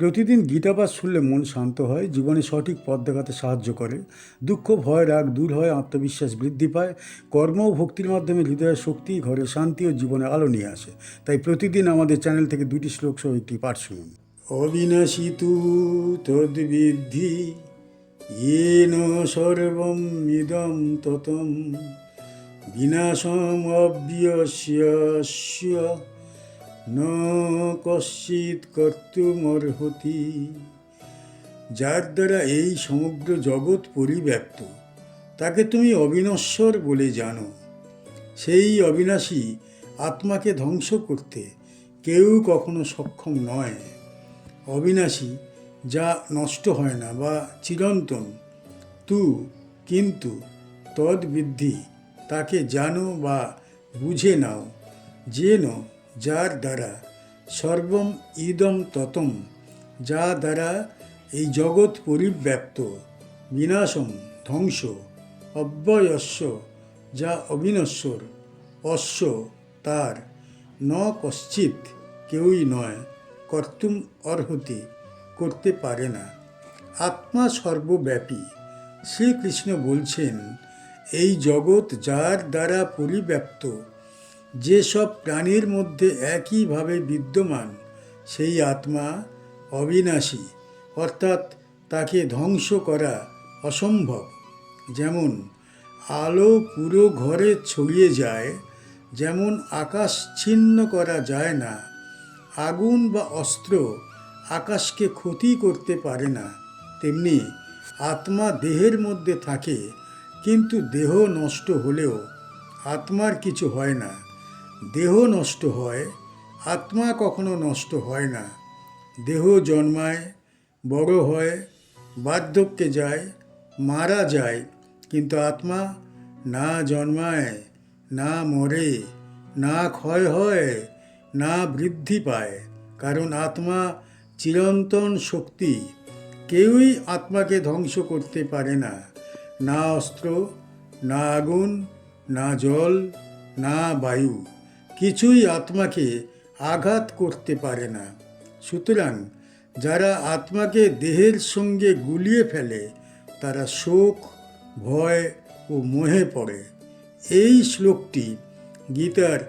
প্রতিদিন গীতাবাস শুনলে মন শান্ত হয়, জীবনে সঠিক পথ দেখাতে সাহায্য করে। দুঃখ, ভয়, রাগ দূর হয়, আত্মবিশ্বাস বৃদ্ধি পায়। কর্ম ও ভক্তির মাধ্যমে হৃদয়ের শক্তি, ঘরে শান্তি ও জীবনে আলো নিয়ে আসে। তাই প্রতিদিন আমাদের চ্যানেল থেকে দুটি শ্লোক সহ একটি পাঠ শুনুন। অবিনাশী তু তদ্বিদ্ধি ইয়েন সর্বম ইদম ততম। বিনাশম অব্যস্য ন কশ্চিৎ কর্তুমর্হতি যার দ্বারা এই সমগ্র জগৎ পরিব্যাপ্ত, তাকে তুমি অবিনশ্বর বলে জানো। সেই অবিনাশী আত্মাকে ধ্বংস করতে কেউ কখনো সক্ষম নয়। অবিনাশী, যা নষ্ট হয় না বা চিরন্তন, তু কিন্তু তদ্বিদ্ধি, তাকে জানো বা বুঝে নাও যেন যার দ্বারা সর্বম ইদম ততম, যা দ্বারা এই জগৎ পরিব্যাপ্ত, বিনাশম, ধ্বংস, অব্যয়স্য, যা অবিনশ্বর, অশ্ব, তার, ন কশ্চিৎ, কেউই নয়, কর্তুম অর্হতি করতে পারে না। আত্মা সর্বব্যাপী। শ্রীকৃষ্ণ বলছেন, এই জগৎ যার দ্বারা পরিব্যাপ্ত যেসব প্রাণীর মধ্যে একইভাবে বিদ্যমান, সেই আত্মা অবিনাশী, অর্থাৎ তাকে ধ্বংস করা অসম্ভব। যেমন আলো পুরো ঘরে ছড়িয়ে যায়, যেমন আকাশ ছিন্ন করা যায় না, আগুন বা অস্ত্র আকাশকে ক্ষতি করতে পারে না, তেমনি আত্মা দেহের মধ্যে থাকে, কিন্তু দেহ নষ্ট হলেও আত্মার কিছু হয় না। দেহ নষ্ট হয়, আত্মা কখনো নষ্ট হয় না। দেহ জন্মায়, বড় হয়, বার্ধক্যে যায়, মারা যায়, কিন্তু আত্মা না জন্মায়, না মরে, না ক্ষয় হয়, না বৃদ্ধি পায়, কারণ আত্মা চিরন্তন শক্তি। কেউই আত্মাকে ধ্বংস করতে পারে না। না অস্ত্র, না আগুন, না জল, না বায়ু। কিছুই আত্মাকে আঘাত করতে পারে না। সুতরাং যারা আত্মাকে দেহের সঙ্গে গুলিয়ে ফেলে, তারা শোক, ভয় ও মোহে পড়ে। এই শ্লোকটি গীতার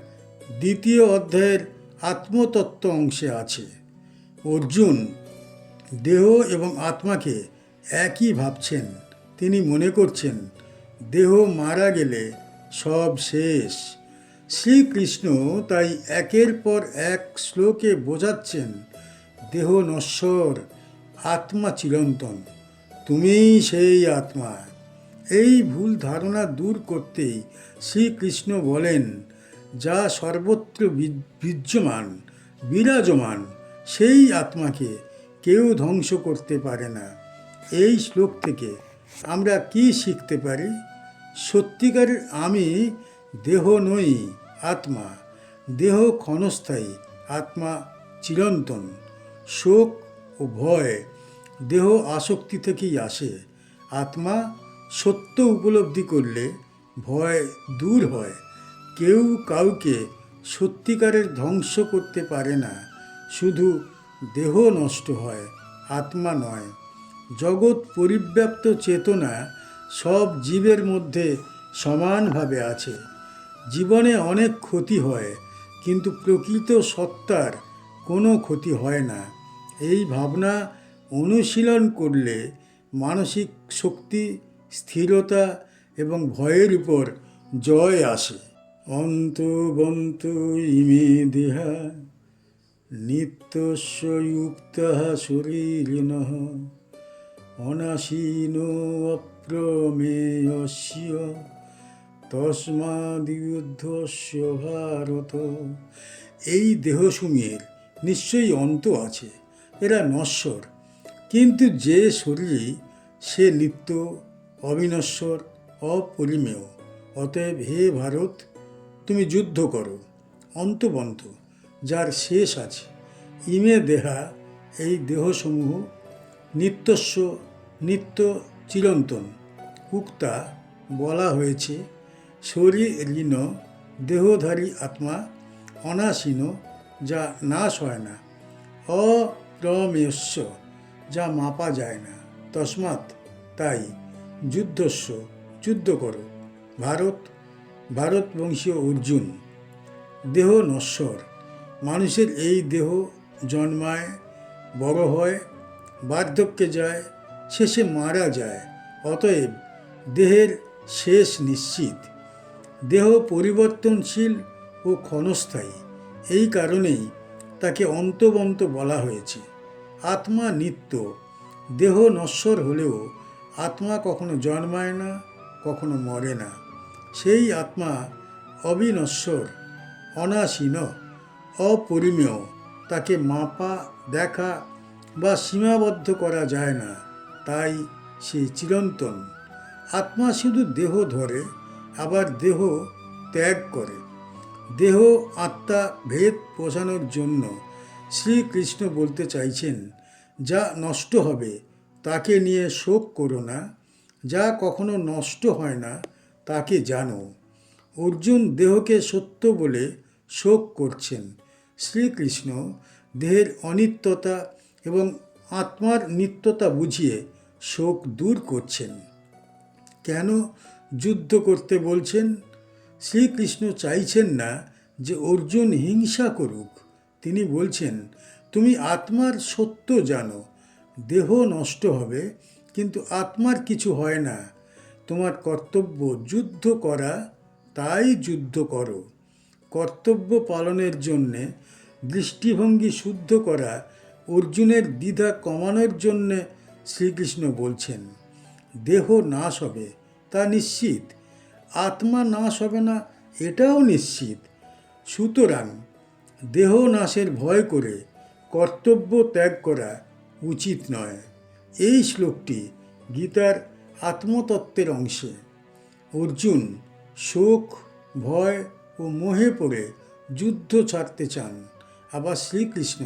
দ্বিতীয় অধ্যায়ের আত্মতত্ত্ব অংশে আছে। অর্জুন দেহ এবং আত্মাকে একই ভাবছেন। তিনি মনে করছেন, দেহ মারা গেলে সব শেষ। শ্রীকৃষ্ণ তাই একের পর এক শ্লোকে বোঝাচ্ছেন, দেহ নশ্বর, আত্মা চিরন্তন, তুমিই সেই আত্মা। এই ভুল ধারণা দূর করতেই শ্রীকৃষ্ণ বলেন, যা সর্বত্র বিদ্যমান, বিরাজমান, সেই আত্মাকে কেউ ধ্বংস করতে পারে না। এই শ্লোক থেকে আমরা কি শিখতে পারি? সত্যিকারের আমি দেহ নই আত্মা, দেহ ক্ষণস্থায়ী, আত্মা চিরন্তন। শোক ও ভয়, দেহ আসক্তি থেকেই আসে। আত্মা সত্য উপলব্ধি করলে ভয় দূর হয়। কেউ কাউকে সত্যিকারের ধ্বংস করতে পারে না। শুধু দেহ নষ্ট হয়, আত্মা নয়। জগৎ পরিব্যাপ্ত চেতনা সব জীবের মধ্যে সমানভাবে আছে। জীবনে অনেক ক্ষতি হয়, কিন্তু প্রকৃত সত্তার কোনো ক্ষতি হয় না। এই ভাবনা অনুশীলন করলে মানসিক শক্তি, স্থিরতা এবং ভয়ের উপর জয় আসে। অন্তবন্ত ইমে দেহা নিত্যস্যুক্ত শরীরিণ, অনাসীন অপ্রমেয়স্য। তস্মাদিযুদ্ধস্য ভারত। এই দেহসমূহের নিশ্চয়ই অন্ত আছে, এরা নশ্বর। কিন্তু যে শরীরে সে নিত্য অবিনশ্বর, অপরিমেয়, অতএব হে ভারত, তুমি যুদ্ধ করো, অন্তবন্ত, যার শেষ আছে। ইমে দেহা এই দেহসমূহ নিত্যস্ব, নিত্য চিরন্তন। উক্তা বলা হয়েছে শরীর ঋণ দেহধারী আত্মা অনাসীন, যা নাশ হয় না। প্রমেয়স্য যা মাপা যায় না। তসমাৎ তাই যুদ্ধস্য, যুদ্ধ করো। ভারত ভারতবংশীয় অর্জুন, দেহ নশ্বর। মানুষের এই দেহ জন্মায়, বড় হয়, বার্ধক্যে যায়, শেষে মারা যায়। অতএব দেহের শেষ নিশ্চিত। দেহ পরিবর্তনশীল ও ক্ষণস্থায়ী। এই কারণেই তাকে অন্তবন্ত বলা হয়েছে। আত্মা নিত্য। দেহ নশ্বর হলেও আত্মা কখনো জন্মায় না, কখনো মরে না। সেই আত্মা অবিনশ্বর, অনাসীন, অপরিমেয়। তাকে মাপা, দেখা বা সীমাবদ্ধ করা যায় না। তাই সে চিরন্তন। আত্মা শুধু দেহ ধরে আবার দেহ ত্যাগ করে। দেহ আত্মা ভেদ পোষানোর জন্য শ্রীকৃষ্ণ বলতে চাইছেন, যা নষ্ট হবে, তাকে নিয়ে শোক করো না। যা কখনো নষ্ট হয় না, তাকে জানো। অর্জুন দেহকে সত্য বলে শোক করছেন। শ্রীকৃষ্ণ দেহের অনিত্যতা এবং আত্মার নিত্যতা বুঝিয়ে শোক দূর করছেন। কেন যুদ্ধ করতে বলছেন, শ্রীকৃষ্ণ চাইছেন না যে অর্জুন হিংসা করুক। তিনি বলছেন, তুমি আত্মার সত্য জানো, দেহ নষ্ট হবে, কিন্তু আত্মার কিছু হয় না। তোমার কর্তব্য যুদ্ধ করা, তাই যুদ্ধ করো। কর্তব্য পালনের জন্যে, দৃষ্টিভঙ্গি শুদ্ধ করা, অর্জুনের দ্বিধা কমানোর জন্যে শ্রীকৃষ্ণ বলছেন, দেহ নাশ হবে তা নিশ্চিত। আত্মা নাশ হবে না, এটাও নিশ্চিত। সুতরাং দেহ নাশের ভয় করে কর্তব্য ত্যাগ করা উচিত নয়। এই শ্লোকটি গীতার আত্মতত্ত্বের অংশে। অর্জুন শোক, ভয় ও মোহে পড়ে যুদ্ধ ছাড়তে চান। আবার শ্রীকৃষ্ণ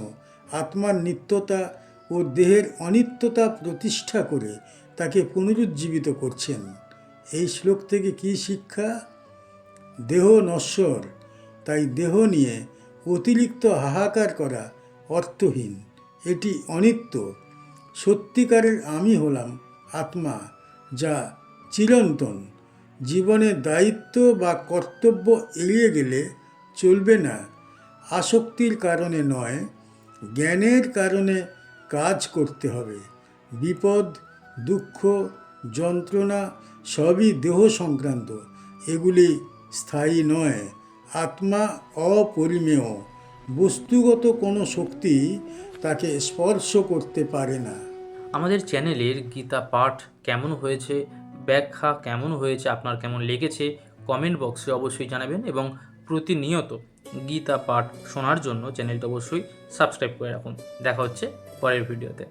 আত্মার নিত্যতা ও দেহের অনিত্যতা প্রতিষ্ঠা করে তাকে পুনরুজ্জীবিত করছেন। এই শ্লোক থেকে কী শিক্ষা? দেহ নশ্বর, তাই দেহ নিয়ে অতিরিক্ত হাহাকার করা অর্থহীন। এটি অনিত্য। সত্যিকারের আমি হলাম আত্মা, যা চিরন্তন। জীবনে দায়িত্ব বা কর্তব্য এড়িয়ে গেলে চলবে না। আসক্তির কারণে নয়, জ্ঞানের কারণে কাজ করতে হবে। বিপদ, দুঃখ যন্ত্রণা সবই দেহ সংক্রান্ত। এগুলি স্থায়ী নয়, আত্মা অপরিমেয়। বস্তুগত কোনো শক্তি তাকে স্পর্শ করতে পারে না। আমাদের চ্যানেলের গীতা পাঠ কেমন হয়েছে, ব্যাখ্যা কেমন হয়েছে, আপনার কেমন লেগেছে কমেন্ট বক্সে অবশ্যই জানাবেন এবং প্রতিনিয়ত গীতা পাঠ শোনার জন্য চ্যানেলটা অবশ্যই সাবস্ক্রাইব করে রাখুন। দেখা হচ্ছে পরের ভিডিওতে